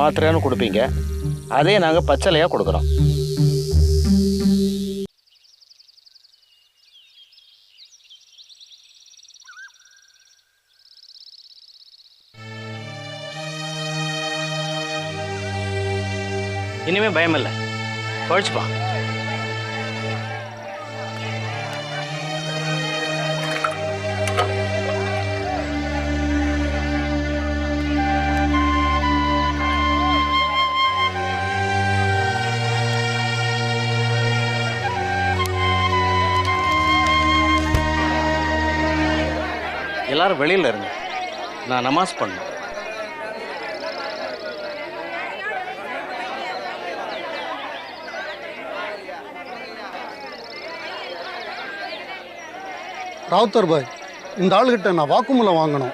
மாத்திரையானு கொடுப்பீங்க. அதே நாங்கள் பச்சளையாக கொடுக்குறோம். இனிமே பயம் இல்லை பழிச்சுப்பா எல்லாரும் வெளியில இருங்க. நான் நமாஸ் பண்ணேன் ராவுத்தர் பாய் இந்த ஆளுகிட்ட நான் வாக்குமூலம் வாங்கணும்.